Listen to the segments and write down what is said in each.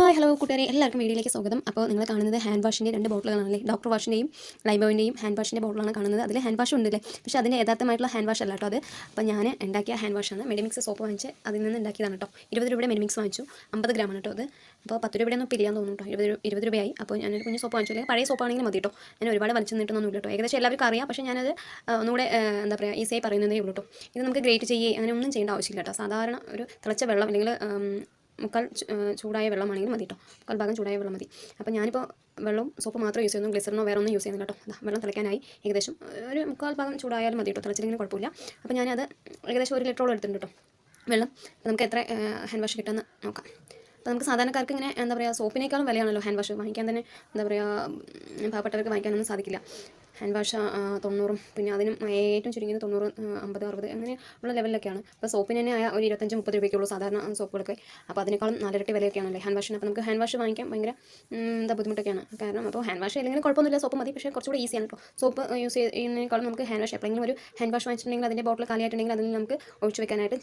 Hi hello കൂട്ടുകാരെ. എല്ലാവർക്കും വീഡിയോയിലേക്ക് സ്വാഗതം. അപ്പോൾ നിങ്ങൾ കാണുന്നത് ഹാൻഡ് വാഷിന്റെ രണ്ട് ബോട്ടിലുകളാണല്ലേ? ഡോക്ടർ വാഷിന്റെയും ലൈബോയിന്റെയും ഹാൻഡ് വാഷിന്റെ ബോട്ടിലാണ് കാണുന്നത്. അതിൽ ഹാൻഡ് വാഷ് ഉണ്ടല്ലേ? പക്ഷേ അതിന്റെ യഥാർത്ഥമായിട്ടുള്ള ഹാൻഡ് വാഷ് അല്ല കേട്ടോ അത്. അപ്പോൾ ഞാൻ ഉണ്ടാക്കിയ ഹാൻഡ് വാഷാണ് മെഡിമിക്സ് സോപ്പ് വാങ്ങിച്ച് അതിൽ നിന്ന് ഉണ്ടാക്കിയതാണ് കേട്ടോ. ഇരുപത് രൂപയുടെ മെഡിമിക്സ് വാങ്ങിച്ചു. അമ്പത് ആണ് കേട്ടോ അത്. അപ്പോൾ പത്ത് രൂപയുടെ ഒന്നും പിരിയാൻ തോന്നുന്നു കേട്ടോ. ഇരുപത് ഇരുപത് രൂപയായി. അപ്പോൾ ഞാനൊരു കുഞ്ഞ് സോപ്പ് വാങ്ങിച്ചു. അല്ലെങ്കിൽ പഴയ സോപ്പാണെങ്കിലും മതി കേട്ടോ. ഞാൻ ഒരുപാട് വലിച്ചു നിന്നിട്ടൊന്നും കേട്ടോ. ഏകദേശം എല്ലാവർക്കും അറിയാം. പക്ഷേ ഞാനത് ഒന്നുകൂടെ എന്താ പറയുക ഈസിയായി പറയുന്നതേ ഉള്ളൂ കേട്ടോ. ഇത് നമുക്ക് ഗ്രേറ്റ് ചെയ്യേ അങ്ങനെ ഒന്നും ചെയ്യേണ്ട ആവശ്യമില്ല കേട്ടോ. സാധാരണ ഒരു തിളച്ച വെള്ളം അല്ലെങ്കിൽ മുക്കാൽ ചൂടായ വെള്ളമാണെങ്കിലും മതി കേട്ടോ മുക്കാൽ ഭാഗം ചൂടായ വെള്ളം മതി. അപ്പോൾ ഞാനിപ്പോൾ വെള്ളം സോപ്പ് മാത്രം യൂസ് ചെയ്യുന്നു. ഗ്ലിസറിനോ വേറെ ഒന്നും യൂസ് ചെയ്യുന്നില്ല കേട്ടോ. വെള്ളം തിളയ്ക്കാനായി. ഏകദേശം ഒരു മുക്കാൽ ഭാഗം ചൂടായാലും മതി കേട്ടോ. തിളച്ചില്ലെങ്കിൽ കുഴപ്പമില്ല. അപ്പോൾ ഞാനത് ഏകദേശം ഒരു ലിറ്ററോളം എടുത്തിട്ടുണ്ട് കേട്ടോ. വെള്ളം. നമുക്ക് എത്ര ഹാൻഡ് വാഷ് കിട്ടുമെന്ന് നോക്കാം. അപ്പോൾ നമുക്ക് സാധാരണക്കാർക്ക് ഇങ്ങനെ എന്താ പറയുക സോപ്പിനേക്കാളും വിലയാണല്ലോ ഹാൻഡ് വാഷ് വാങ്ങിക്കാൻ തന്നെ എന്താ പറയുക പാവപ്പെട്ടവർക്ക് വാങ്ങിക്കാനൊന്നും സാധിക്കില്ല. ഹാൻഡ് വാഷ് തൊണ്ണൂറും. പിന്നെ അതിനും ഏറ്റവും ചുരുങ്ങിയത് തൊണ്ണൂറ് അമ്പത് അറുപത് അങ്ങനെ ഉള്ള ലെവലിലൊക്കെയാണ് അപ്പോൾ സോപ്പിന് തന്നെ ആയ ഒരു ഇരുപത്തഞ്ച് മുപ്പത് രൂപയ്ക്കുള്ളൂ സാധാരണ സോപ്പുകളൊക്കെ അപ്പോൾ അതിനേക്കാളും നാലിരട്ടി വിലയൊക്കെയാണല്ലേ ഹാൻഡ് വാഷിന് അപ്പോൾ നമുക്ക് ഹാൻഡ് വാഷ് വാങ്ങിക്കാൻ ഭയങ്കര എന്താ ബുദ്ധിമുട്ടൊക്കെയാണ്. കാരണം അപ്പോൾ ഹാൻഡ് വാഷ് അല്ലെങ്കിലും കുഴപ്പമൊന്നുമില്ല സോപ്പ് മതി. പക്ഷേ കുറച്ചുകൂടി ഈസിയാണ് കേട്ടോ സോപ്പ് യൂസ് ചെയ്യുന്നതിനേക്കാളും നമുക്ക് ഹാൻഡ് വാഷ് എപ്പോഴെങ്കിലും ഒരു ഹാൻഡ് വാഷ് വാങ്ങിച്ചിട്ടുണ്ടെങ്കിൽ അതിന്റെ ബോട്ടിൽ കാലിയായിട്ടുണ്ടെങ്കിൽ അതിൽ നമുക്ക് ഒഴിച്ചു വെക്കാനായിട്ട്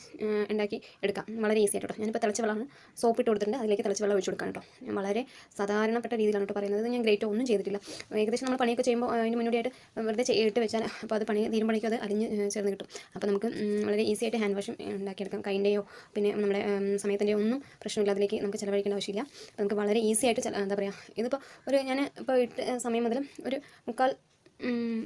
ഉണ്ടാക്കി എടുക്കാം. വളരെ ഈസി ആയിട്ട്. കേട്ടോ ഞാനിപ്പോൾ തിളച്ച വെള്ളമാണ്. സോപ്പ് ഇട്ട് കൊടുത്തിട്ടുണ്ട്. അതിലേക്ക് തിളച്ച വെള്ളം ഒഴിച്ചു കൊടുക്കാം കേട്ടോ വളരെ സാധാരണപ്പെട്ട രീതിയിലാണ് കേട്ടോ പറയുന്നത്. ഞാൻ ഗ്രേറ്റ് ഒന്നും ചെയ്തിട്ടില്ല. ഏകദേശം നമ്മൾ പണിയൊക്കെ ചെയ്യുമ്പോൾ അതിന് മുന്നോടിയായിട്ട് വെറുതെ ചെയ്തിട്ട് വെച്ചാൽ അപ്പോൾ അത് പണി തീരുമ്പോഴേക്കും അത് അരിഞ്ഞ് ചേർന്ന് കിട്ടും. അപ്പോൾ നമുക്ക് വളരെ ഈസി ആയിട്ട് ഹാൻഡ് വാഷും ഉണ്ടാക്കിയെടുക്കാം. കൈന്റെയോ പിന്നെ നമ്മുടെ സമയത്തിന്റെയോ ഒന്നും പ്രശ്നമില്ല. അതിലേക്ക് നമുക്ക് ചിലവഴിക്കേണ്ട ആവശ്യമില്ല. നമുക്ക് വളരെ ഈസി ആയിട്ട് എന്താ പറയുക ഇതിപ്പോൾ ഒരു ഞാൻ ഇപ്പോൾ ഇട്ട് സമയം മുതൽ ഒരു മുക്കാൽ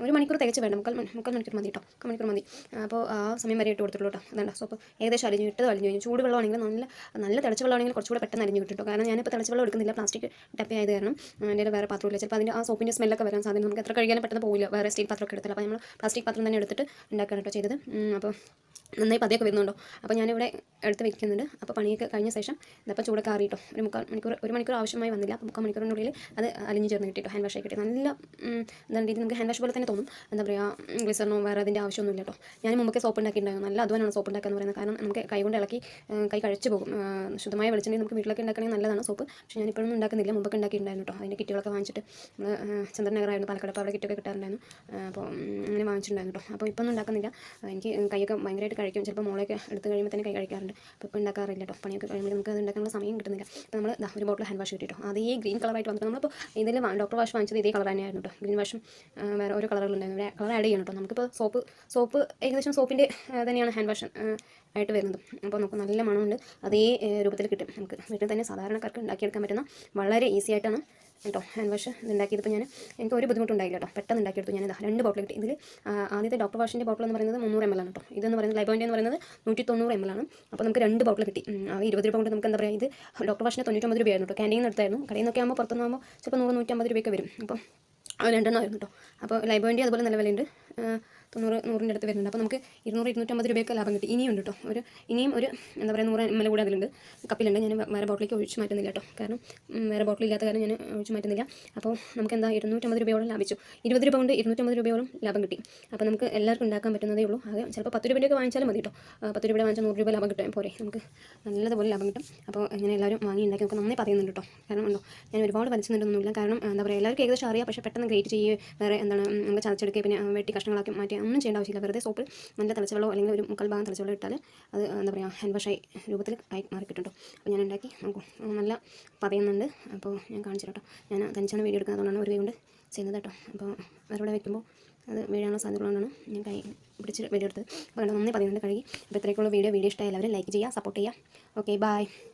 ഒരു മണിക്കൂർ തികച്ച് വേണ്ട മുക്കാൽ മുക്കാൽ മണിക്കൂർ മതി കേട്ടോ. മുക്കാൽ മണിക്കൂർ മതി. അപ്പോൾ ആ സമയം വരെ ഇട്ട് കൊടുത്തുള്ളൂ കേട്ടോ. അതുകൊണ്ട് സോപ്പ്. ഏകദേശം അലിഞ്ഞു ഇട്ട് അലിഞ്ഞു കഴിഞ്ഞു. ചൂട് വെള്ളമാണെങ്കിൽ നല്ല നല്ല തിളച്ച വെള്ളമാണെങ്കിൽ കുറച്ചുകൂടെ പെട്ടെന്ന് അലിഞ്ഞു കേട്ടോ കാരണം ഞാനിപ്പോൾ തിളച്ച വെള്ളം എടുക്കുന്നില്ല. പ്ലാസ്റ്റിക് ടപ്പി ആയത് കാരണം എന്റെ വേറെ പാത്രമില്ല ചിലപ്പോൾ അതിന്റെ ആ സോപ്പിന്റെ സ്മെല്ലൊക്കെ വരാൻ സാധ്യത നമുക്ക് എത്ര കഴിയാനും പെട്ടെന്ന് പോകില്ല വേറെ സ്റ്റീൽ പാത്രമൊക്കെ എടുത്തില്ല അപ്പോൾ നമ്മൾ പ്ലാസ്റ്റിക് പാത്രം തന്നെ എടുത്തിട്ട് ഉണ്ടാക്കുകയാണ് കേട്ടോ ചെയ്തത്. അപ്പോൾ നന്നായി പതിയൊക്കെ വരുന്നുണ്ടോ? അപ്പോൾ ഞാനിവിടെ എടുത്ത് വെക്കുന്നുണ്ട്. അപ്പോൾ പണിയൊക്കെ കഴിഞ്ഞ ശേഷം ഇതപ്പോൾ ചൂടൊക്കെ ആറിയിട്ടോ. ഒരു മുക്കാൽ മണിക്കൂർ ഒരു മണിക്കൂർ ആവശ്യമായി വന്നില്ല. അപ്പോൾ മുക്കാൽ മണിക്കൂറിനുള്ളിൽ അത് അലിഞ്ഞ് ചേർന്ന് കിട്ടിയിട്ടോ ഹാൻഡ് വാഷ് കിട്ടി നല്ല എന്താ രീതി നമുക്ക് ഹാൻഡ് വാഷ് പോലെ തന്നെ തോന്നും. എന്താ പറയുക ഗ്ലിസറിനോ വേറെ അതിന്റെ ആവശ്യമൊന്നുമില്ല കേട്ടോ. ഞാൻ മുമ്പൊക്കെ സോപ്പ് ഉണ്ടാക്കിയിട്ടുണ്ടായിരുന്നു. നല്ല അധ്വാനമാണ് സോപ്പ് ഉണ്ടാക്കുക എന്ന് പറയുന്നത്. കാരണം നമുക്ക് കൈ കൊണ്ട് ഇളക്കി കൈ കഴിച്ചു പോകും. ശുദ്ധമായ വെളിച്ചെണ്ണ നമുക്ക് വീട്ടിലൊക്കെ ഉണ്ടാക്കണമെങ്കിൽ നല്ലതാണ് സോപ്പ് പക്ഷേ ഞാൻ ഇപ്പോഴൊന്നും ഉണ്ടാക്കുന്നില്ല. മുമ്പൊക്കെ ഉണ്ടാക്കിയിട്ടുണ്ടായിരുന്നു കേട്ടോ. അതിന്റെ കിറ്റുകളൊക്കെ വാങ്ങിച്ചിട്ട് നമ്മൾ ചന്ദ്രനഗറായിരുന്നു. പാലക്കാട് അപ്പോൾ അവിടെ കിറ്റൊക്കെ കിട്ടാറുണ്ടായിരുന്നു. അപ്പോൾ അങ്ങനെ വാങ്ങിച്ചിട്ടുണ്ടായിരുന്നു കേട്ടോ. അപ്പോൾ ഇപ്പം ഒന്നും ഉണ്ടാക്കുന്നില്ല എനിക്ക് കൈയൊക്കെ ഭയങ്കരമായിട്ട് കഴിക്കും. ചിലപ്പോൾ മോളൊക്കെ എടുത്ത് കഴിയുമ്പോൾ തന്നെ കൈ കഴിക്കാറുണ്ട്. അപ്പോൾ ഇപ്പോൾ ഉണ്ടാക്കാറില്ല കേട്ടോ പണിയൊക്കെ കഴിയുമ്പോൾ നമുക്ക് അത് ഉണ്ടാക്കാനുള്ള സമയം കിട്ടുന്നില്ല. അപ്പോൾ നമ്മൾ ഒരു ബോട്ടിൽ ഹാൻഡ് വാഷ് കിട്ടിയിട്ടോ. അത് ഈ ഗ്രീൻ കളറായിട്ട് വന്നിട്ട് നമ്മളിപ്പോൾ ഇതിൽ ഡോക്ടർ വാഷ് വാങ്ങിച്ചത് ഇതേ കളർ തന്നെയായിരുന്നു കേട്ടോ ഗ്രീൻ വാഷും വേറെ ഓരോ കളറുകളുണ്ടായിരുന്നു കളർ ആഡ് ചെയ്യണം കേട്ടോ നമുക്കിപ്പോൾ സോപ്പ് സോപ്പ് ഏകദേശം സോപ്പിന്റെ തന്നെയാണ് ഹാൻഡ് വാഷ് ആയിട്ട് വരുന്നത്. അപ്പോൾ നമുക്ക് നല്ല മണമുണ്ട്. അതേ രൂപത്തിൽ കിട്ടും നമുക്ക്. വീട്ടിൽ തന്നെ സാധാരണക്കാർക്ക് ഉണ്ടാക്കിയെടുക്കാൻ പറ്റുന്ന വളരെ ഈസി ആയിട്ടാണ് കേട്ടോ ഹാൻഡ് വാഷ് ഇത് ഉണ്ടാക്കിയപ്പോൾ ഞാൻ. എനിക്ക് ഒരു ബുദ്ധിമുട്ടുണ്ടായില്ല കേട്ടോ. പെട്ടെന്ന് ഉണ്ടാക്കിയെടുത്തു ഞാൻ രണ്ട് ബോട്ടിൽ കിട്ടി ഇതിൽ ആദ്യത്തെ ഡോക്ടർ വാഷിന്റെ ബോട്ടിൽ എന്ന് പറയുന്നത് മുന്നൂറ് എം എൽ ആണ് കേട്ടോ. ഇതെന്ന് പറയുന്നത് ലൈബോന്റെ എന്ന് പറയുന്നത് നൂറ്റി തൊണ്ണൂറ് എം എൽ ആണ്. അപ്പോൾ നമുക്ക് രണ്ട് ബോട്ടിൽ കിട്ടി. ആ ഇരുപത് രൂപ കൊണ്ട് നമുക്ക് എന്താ പറയുക ഇത് ഡോക്ടർ വാഷിന് തൊണ്ണൂറ്റൊമ്പത് രൂപയായിരുന്നു കേട്ടോ. നിന്ന് എടുത്തായിരുന്നു. കടയിൽ നിന്നൊക്കെ ആകുമ്പോൾ പുറത്തു ആകുമ്പോൾ ചിലപ്പോൾ നൂറ് നൂറ്റമ്പത് രൂപയൊക്കെ വരും. അപ്പോൾ രണ്ടെണ്ണം ആയിരുന്നു കേട്ടോ. അപ്പോൾ ലൈബോന്റെ അതുപോലെ നല്ല വിലയുണ്ട്. തൊണ്ണൂറ് നൂറിന്റെ അടുത്ത് വരുന്നുണ്ട്. അപ്പോൾ നമുക്ക് ഇരുന്നൂറ് ഇരുന്നൂറ്റമ്പത് രൂപയൊക്കെ ലാഭം കിട്ടി. ഇനിയും ഉണ്ട് കേട്ടോ ഒരു ഇനിയും ഒരു എന്താ പറയുക നൂറ് എം എൽ കൂടെ അതിലുണ്ട്. കപ്പിലുണ്ട്. ഞാൻ വേറെ ബോട്ടിലേക്ക് ഒഴിച്ച് മാറ്റുന്നില്ല കേട്ടോ കാരണം വേറെ ബോട്ടിൽ ഇല്ലാത്ത കാരണം ഞാൻ ഒഴിച്ച് മാറ്റുന്നില്ല. അപ്പോൾ നമുക്ക് എന്താ ഇരുന്നൂറ്റമ്പത് രൂപയോളം ലാഭിച്ചു. ഇരുപത് രൂപ കൊണ്ട് ഇരുന്നൂറ്റമ്പത് രൂപയോളം ലാഭം കിട്ടി. അപ്പോൾ നമുക്ക് എല്ലാവർക്കും ഉണ്ടാക്കാൻ പറ്റുന്നതേ ഉള്ളൂ. അത് ചിലപ്പോൾ പത്ത് രൂപയൊക്കെ വാങ്ങിച്ചാലും മതി കേട്ടോ പത്ത് രൂപയുടെ വാങ്ങിച്ചാൽ നൂറ് രൂപ ലാഭം കിട്ടും. പോരെ നമുക്ക് നല്ലതുപോലെ ലാഭം കിട്ടും. അപ്പോൾ ഇങ്ങനെ എല്ലാവരും വാങ്ങി ഉണ്ടാക്കി നമുക്ക് നന്നായി പറയുന്നുണ്ട് കേട്ടോ കാരണം ഉണ്ടോ ഞാൻ ഒരുപാട് വലിച്ചു നിന്നിട്ടൊന്നുമില്ല കാരണം എന്താ പറയുക എല്ലാവർക്കും ഏകദേശം അറിയാം. പക്ഷേ പെട്ടെന്ന് ഗ്രേറ്റ് ചെയ്യുക വേറെ എന്താണ് നമുക്ക് ചതച്ചെടുക്കുക പിന്നെ വെട്ടി കഷ്ണങ്ങളാക്കി മാറ്റി ഒന്നും ചെയ്യേണ്ട ആവശ്യമില്ല. വെറുതെ സോപ്പിൽ നല്ല തിളച്ചവെള്ളോ അല്ലെങ്കിൽ ഒരു മുക്കാൽ ഭാഗം തിളച്ചവെള്ളം ഇട്ടാൽ അത് എന്താ പറയുക ഹാൻഡ് വാഷായി രൂപത്തിൽ ആയി മാറിക്കിട്ടുണ്ടോ കിട്ടും കേട്ടോ അപ്പോൾ ഞാൻ ഉണ്ടാക്കി നല്ല പറയുന്നുണ്ട് അപ്പോൾ ഞാൻ കാണിച്ചു കേട്ടോ ഞാൻ തനിച്ചാണ് വീഡിയോ എടുക്കുന്നതുകൊണ്ടാണ് ഒരു കൈ കൊണ്ട് ചെയ്യുന്നത് കേട്ടോ അപ്പോൾ അവരോടെ വെക്കുമ്പോൾ അത് വീഴാനുള്ള സാധ്യതയുള്ളതുകൊണ്ടാണ് ഞാൻ കൈ പിടിച്ച് വീഡിയോ എടുത്തത് അപ്പോൾ നന്നായി പറയുന്നുണ്ട് കഴുകി. അപ്പോൾ ഇത്രയൊക്കെയുള്ള വീഡിയോ. വീഡിയോ ഇഷ്ടമായി എല്ലാവരും ലൈക്ക് ചെയ്യുക സപ്പോർട്ട് ചെയ്യുക. Okay bye